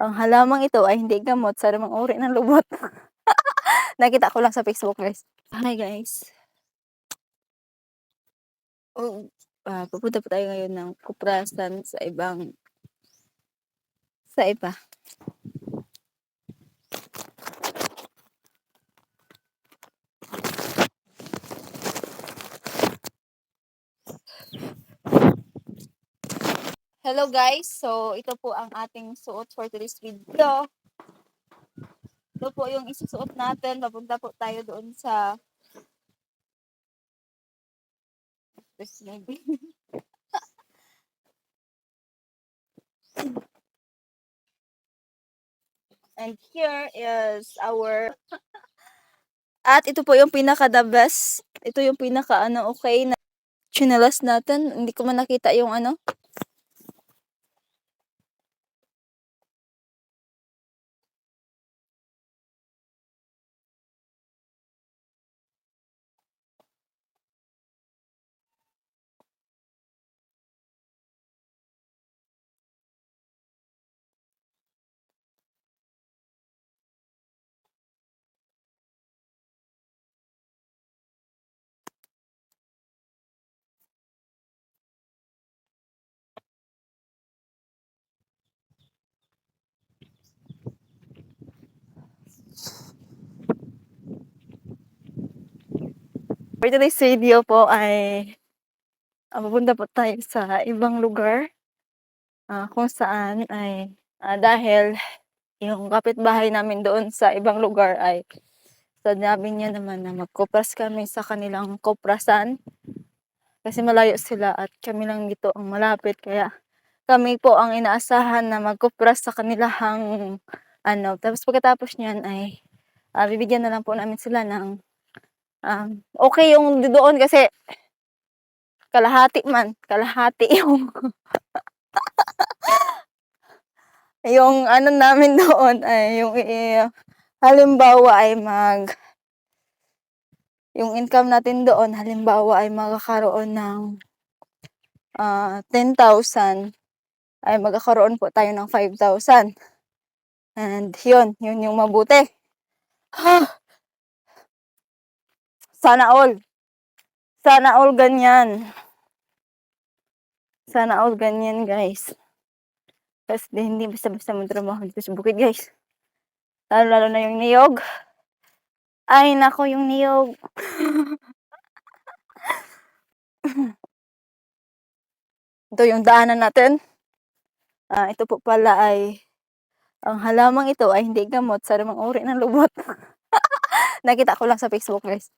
Ang halamang ito ay hindi gamot sa anumang uri ng lubot. Nakita ko lang sa Facebook, guys. Hi, guys. Oh, ah, pupunta po tayo ngayon ng kuprasan sa ibang sa iba. Hello guys, so ito po ang ating suot for today's video. Ito po yung isusuot natin. Papunta po tayo doon sa This maybe. And here is our at ito po yung pinaka the best. Ito yung pinaka ano okay na chinelas natin. Hindi ko man nakita yung ano. For today's video po ay uh, pupunta po tayo sa ibang lugar. Ah, kung saan ay ah, dahil yung kapitbahay namin doon sa ibang lugar ay sinabi niya naman na magkopras kami sa kanilang koprasan kasi malayo sila at kami lang dito ang malapit. Kaya kami po ang inaasahan na magkopras sa kanilang ano. Tapos pagkatapos niyan ay ah, bibigyan na lang po namin sila ng um, okay yung doon kasi kalahati man, kalahati yung yung ano namin doon ay yung eh, halimbawa ay mag yung income natin doon halimbawa ay magkakaroon ng ah, 10,000 ay magkakaroon po tayo ng 5,000 and yun, yun yung mabuti sana all. Sana all ganyan. Sana all ganyan guys. Kasi di- hindi basta-basta magtrabaho dito sa bukid guys. Lalo lalo na yung niyog. Ay nako yung niyog. Ito yung daanan natin. Ah, ito po pala ay ang halamang ito ay hindi gamot. Sa anumang uri ng lubot. Nakita ko lang sa Facebook guys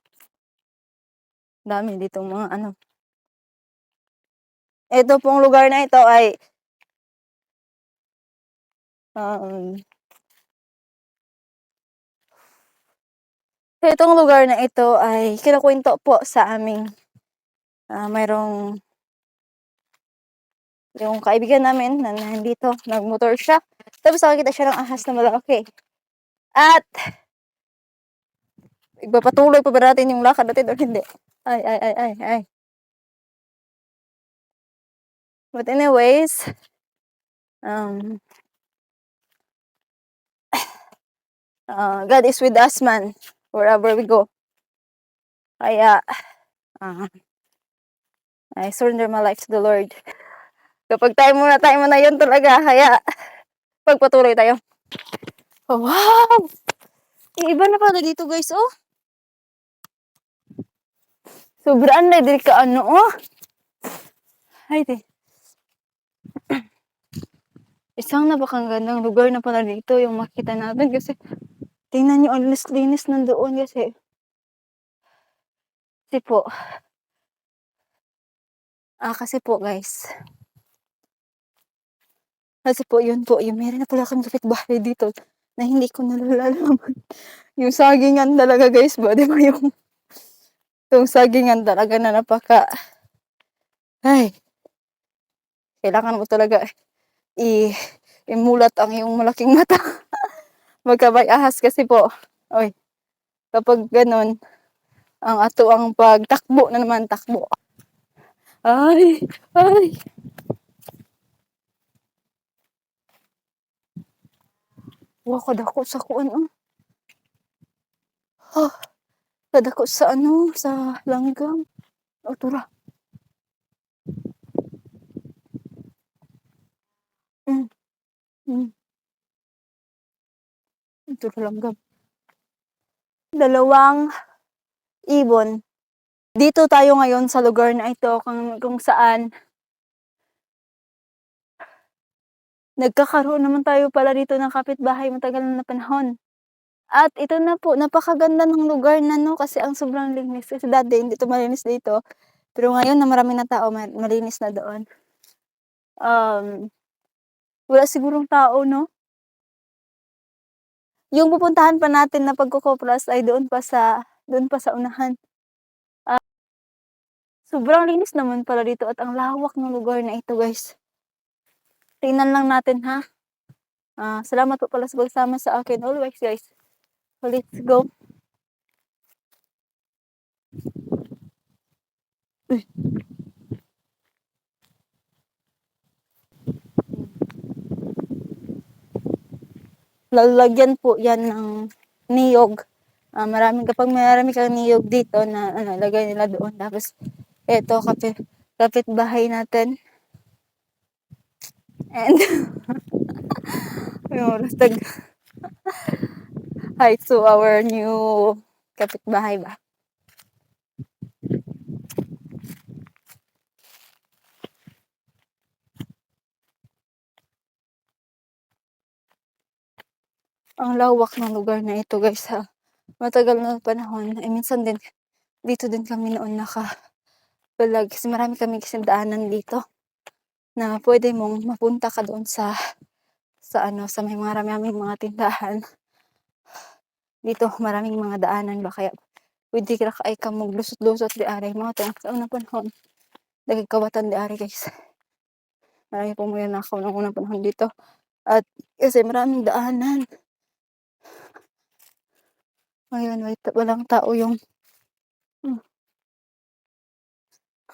dami dito mga ano ito pong lugar na ito ay um, itong lugar na ito ay kinakwento po sa aming ah, mayroong yung kaibigan namin na nandito, nagmotor siya. Tapos nakakita siya ng ahas na malaki. At ipapatuloy pa ba natin yung lakad natin o hindi? Ay, ay, ay, ay, ay. But anyways, um, uh, God is with us man, wherever we go. Kaya, uh, I surrender my life to the Lord. Kapag tayo muna, tayo muna yun talaga. Kaya, pagpatuloy tayo. Oh, wow! Iba na pala dito guys, oh. Sobrang na, dili ka ano, oh. Ay, di. Isang napakagandang lugar na pala dito yung makita natin kasi tingnan nyo, ang linis-linis nandoon kasi. Kasi po, ah, kasi po guys, kasi po, yun po, yung meron na pala kami kapitbahay dito na hindi ko nalalaman. yung sagingan talaga guys ba, di ba yung yung sagingan talaga na napaka ay kailangan mo talaga i imulat ang iyong malaking mata. Magkabay ahas kasi po. Oy. Kapag ganun, ang ato ang pagtakbo na naman takbo. Ay, ay. Wa kadako sa kuan oh. Ah, kadako sa ano, sa langgam. O tura. Hmm. Hmm. Ito langgam. Dalawang ibon. Dito tayo ngayon sa lugar na ito kung, kung saan nagkakaroon naman tayo pala dito ng kapitbahay matagal na panahon. At ito na po, napakaganda ng lugar na no kasi ang sobrang linis. Kasi dati hindi ito malinis dito. Pero ngayon na marami na tao, ma- malinis na doon. Um, wala sigurong tao, no? Yung pupuntahan pa natin na pagkukopras ay doon pa sa, doon pa sa unahan. Ah, sobrang linis naman pala dito at ang lawak ng lugar na ito, guys. Tingnan lang natin, ha? Ah, salamat po pala sa pagsama sa akin always, guys. Let's go. Uy. Lalagyan po yan ng niyog. Ah, maraming kapag marami kang niyog dito na ano, lagay nila doon. Tapos, eto, kapit, kapit bahay natin. And, yung tag, hi to our new kapitbahay ba? Ang lawak ng lugar na ito guys ha. Matagal na panahon. Ay minsan din, dito din kami noon naka vlog kasi marami kami kasi daanan dito na pwede mong mapunta ka doon sa sa ano sa may marami aming mga tindahan dito maraming mga daanan ba? Kaya pwede ka ay ka maglusot-lusot di ari. Mga to sa unang panahon dagig kawatan di ari guys. Marami pong mga nakaw ng unang panahon dito. At kasi maraming daanan. Ngayon wait, walang tao yung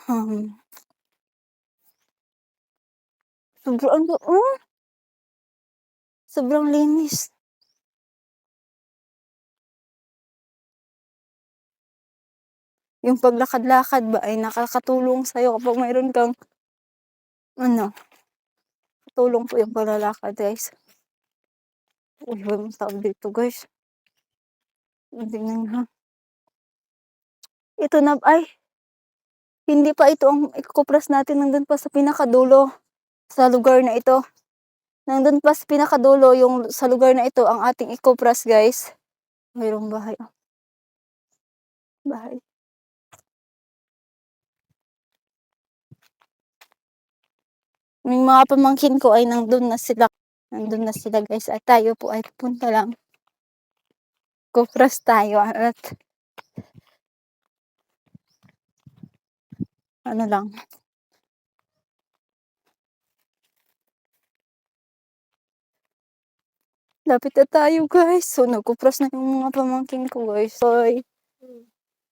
um, sobrang oh, sobrang linis yung paglakad-lakad ba ay nakakatulong sa'yo kapag mayroon kang ano, tulong po yung paglalakad guys. Uy, walang tao dito guys. Tingnan ha. Ito na, ay, hindi pa ito ang ikukupras natin nandun pa sa pinakadulo sa lugar na ito. Nandun pa sa pinakadulo yung sa lugar na ito ang ating ikupras guys. Mayroong bahay. oh. Bahay. Yung mga pamangkin ko ay nandun na sila. Nandun na sila guys. At tayo po ay punta lang. Kupras tayo at ano lang. Lapit na tayo guys. So nagkupras na yung mga pamangkin ko guys. So,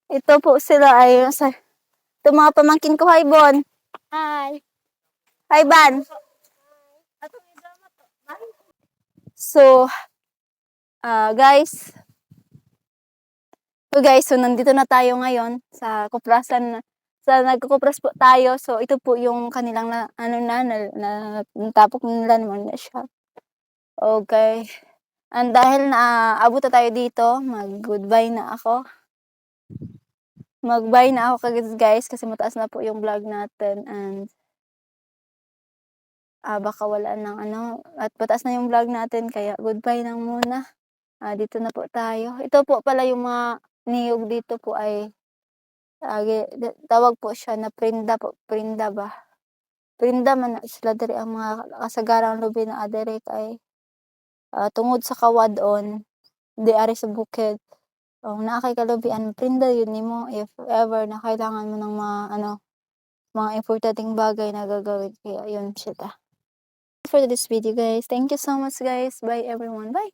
ito po sila ay sa ito mga pamangkin ko. Hi Bon. Hi. Hi Ban. So, ah guys. So guys, so nandito na tayo ngayon sa kuprasan sa nagkukupras po tayo. So ito po yung kanilang na, ano na, na, na natapok nila naman na siya. Okay. And dahil na abot na tayo dito, mag-goodbye na ako. Mag-bye na ako guys kasi mataas na po yung vlog natin and ah, baka wala ng ano at mataas na yung vlog natin kaya goodbye na muna. Ah, dito na po tayo. Ito po pala yung mga niyog dito po ay ah, tawag po siya na prinda po, prinda ba? Prinda man na sila diri ang mga kasagarang lubi na adere kay ah, tungod sa kawadon di ari sa bukid. Kung naa kay kalubian, prinda yun nimo if ever na kailangan mo ng mga ano mga importanteng bagay na gagawin kaya yun siya. For this video guys. Thank you so much guys. Bye everyone. Bye.